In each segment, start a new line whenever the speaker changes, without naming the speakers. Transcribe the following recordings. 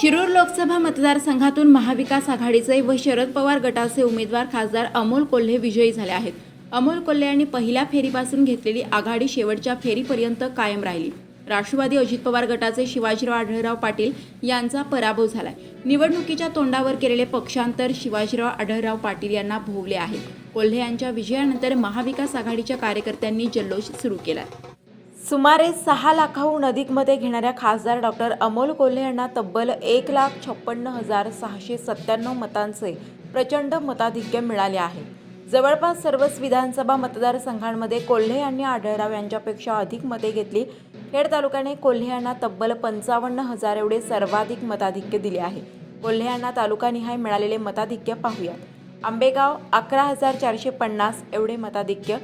शिरूर लोकसभा मतदारसंघातून महाविकास आघाडीचे व शरद पवार गटाचे उमेदवार खासदार अमोल कोल्हे विजयी झाले आहेत. अमोल कोल्हे यांनी पहिल्या फेरीपासून घेतलेली आघाडी शेवटच्या फेरीपर्यंत कायम राहिली. राष्ट्रवादी अजित पवार गटाचे शिवाजीराव आढळराव पाटील यांचा पराभव झालाय. निवडणुकीच्या तोंडावर केलेले पक्षांतर शिवाजीराव आढळराव पाटील यांना भोवले आहे. कोल्हे यांच्या विजयानंतर महाविकास आघाडीच्या कार्यकर्त्यांनी जल्लोष सुरू केला सुमारे सहा लाखाहून अधिक मते घेणाऱ्या खासदार डॉक्टर अमोल कोल्हे यांना तब्बल एक लाख छप्पन्न हजार सहाशे सत्त्याण्णव मतांचे प्रचंड मताधिक्य मिळाले आहे. जवळपास सर्वच विधानसभा मतदारसंघांमध्ये कोल्हे यांनी आढळराव यांच्यापेक्षा अधिक मते घेतली. खेड तालुक्याने कोल्हे यांना तब्बल पंचावन्न हजार एवढे सर्वाधिक मताधिक्य दिले आहे. कोल्हे यांना तालुकानिहाय मिळालेले मताधिक्य पाहूयात. आंबेगाव अकरा हजार चारशे पन्नास एवढे मताधिक्य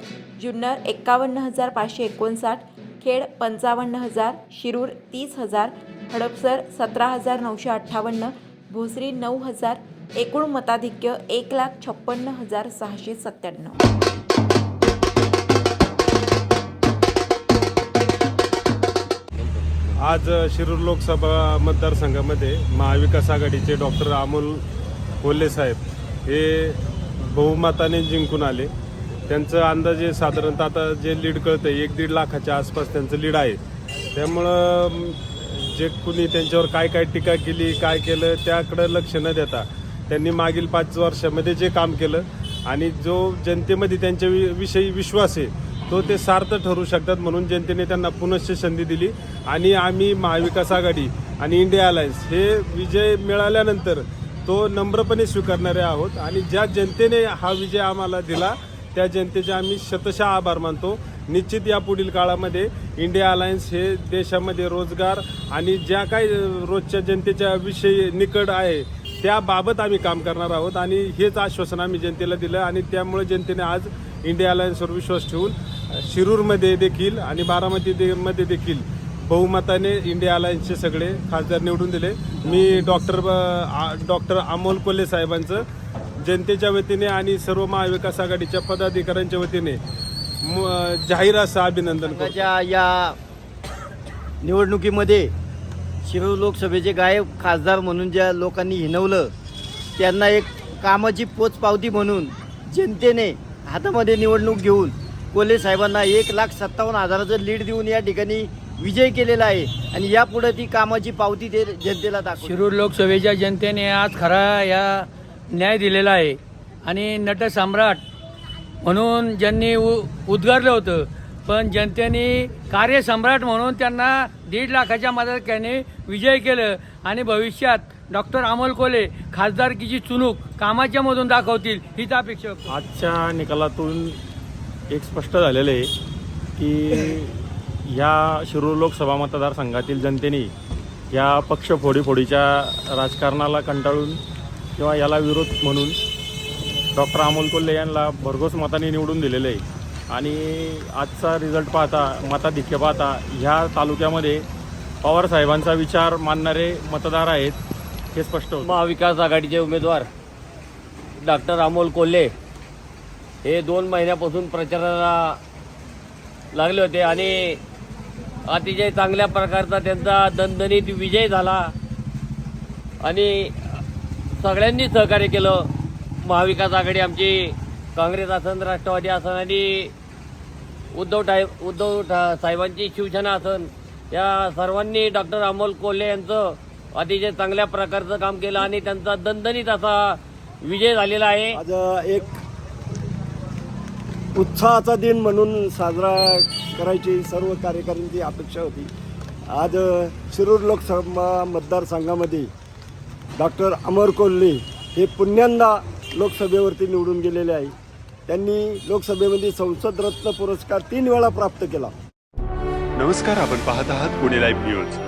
जुन्नर एक्कावन्न हजार पाचशे एकोणसाठ खेड पंचावन्न हजार शिरूर तीस हजार हडपसर सतरा हजार नऊशे अठ्ठावन्न भोसरी नऊ हजार एकूण मताधिक्य एक लाख छप्पन्न हजार सहाशे सत्त्याण्णव.
आज शिरूर लोकसभा मतदारसंघामध्ये महाविकास आघाडीचे डॉक्टर अमोल कोल्हे साहेब हे बहुमताने जिंकून आले. त्यांचं अंदाजे साधारणतः आता जे लीड कळतं एक दीड लाखाच्या आसपास त्यांचं लीड आहे. त्यामुळं जे कुणी त्यांच्यावर काय काय टीका केली काय केलं त्याकडं लक्ष न देता त्यांनी मागील पाच वर्षामध्ये जे काम केलं आणि जो जनतेमध्ये त्यांच्या वि- विषयी विश्वास आहे तो ते सार्थ ठरू शकतात म्हणून जनतेने त्यांना पुनश्च संधी दिली. आणि आम्ही महाविकास आघाडी आणि इंडिया अलायन्स हे विजय मिळाल्यानंतर तो नम्रपणे स्वीकारणारे आहोत आणि ज्या जनतेने हा विजय आम्हाला दिला त्या जनतेचे आम्ही शतशः आभार मानतो. निश्चित या पुढील काळामध्ये इंडिया अलायन्स हे देशामध्ये रोजगार आणि ज्या काही रोजच्या जनतेच्या विषयी निकड आहे त्याबाबत आम्ही काम करणार आहोत आणि हेच आश्वासन आम्ही जनतेला दिलं आणि त्यामुळे जनतेने आज इंडिया अलायन्सवर विश्वास ठेवून शिरूरमध्ये देखील आणि बारामती दे- मध्ये देखील बहुमताने इंडिया अलायन्सचे सगळे खासदार निवडून दिले. मी डॉक्टर डॉक्टर अमोल कोल्हे साहेबांचं जनतेच्या वतीने आणि सर्व महाविकास आघाडीच्या पदाधिकाऱ्यांच्या वतीने म- जाहीर असं अभिनंदन करतो.
संघाच्या या निवडणुकीमध्ये शिरूर लोकसभेचे गायब खासदार म्हणून ज्या लोकांनी हिनवलं त्यांना एक कामाची पोचपावती म्हणून जनतेने हातामध्ये निवडणूक घेऊन कोल्हे साहेबांना एक लाख सत्तावन्न हजाराचं लीड देऊन या ठिकाणी विजय केलेला आहे आणि यापुढे ती कामाची पावती ते जनतेला दाखव
शिरूर लोकसभेच्या जनतेने आज खरा या न्याय दिलेला आहे. आणि नटसम्राट म्हणून ज्यांनी उ उद्गारलं होतं पण जनतेने कार्यसम्राट म्हणून त्यांना दीड लाखाच्या मदतीने विजय केलं आणि भविष्यात डॉक्टर अमोल कोले खासदारकीची चुनूक कामाच्या मधून दाखवतील हीच अपेक्षा
आजच्या निकालातून एक स्पष्ट झालेलं आहे की या शिरूर लोकसभा मतदारसंघातील जनतेने या पक्ष फोडीफोडीच्या राजकारणाला कंटाळून किंवा याला विरोध म्हणून डॉक्टर अमोल कोल्हे यांना भरघोस मताने निवडून दिलेलं आहे. आणि आजचा रिझल्ट पाहता मताधिक्य पाहता ह्या तालुक्यामध्ये पवार साहेबांचा विचार मानणारे मतदार आहेत हे स्पष्ट होतं.
महाविकास आघाडीचे उमेदवार डॉक्टर अमोल कोल्हे हे दोन महिन्यापासून प्रचाराला लागले होते आणि अतिशय चांगल्या प्रकारचा त्यांचा दणदणीत विजय झाला. आणि सगळ्यांनी सहकार्य केलं. महाविकास आघाडी आमची काँग्रेस असन राष्ट्रवादी असन आणि उद्धव ठाय उद्धव ठा साहेबांची शिवसेना असन या सर्वांनी डॉक्टर अमोल कोल्हे यांचं अतिशय चांगल्या प्रकारचं काम केलं आणि त्यांचा दणदणीत असा विजय झालेला आहे.
आज एक उत्साहाचा दिन म्हणून साजरा करायची सर्व कार्यकर्त्यांची अपेक्षा होती. आज शिरूर लोकसभा मतदारसंघामध्ये डॉक्टर अमर कोल्हे हे पुण्यांदा लोकसभेवरती निवडून गेलेले आहे. त्यांनी लोकसभेमध्ये संसद रत्न पुरस्कार तीन वेळा प्राप्त केला.
नमस्कार आपण पाहत आहात पुणे लाईव्ह न्यूज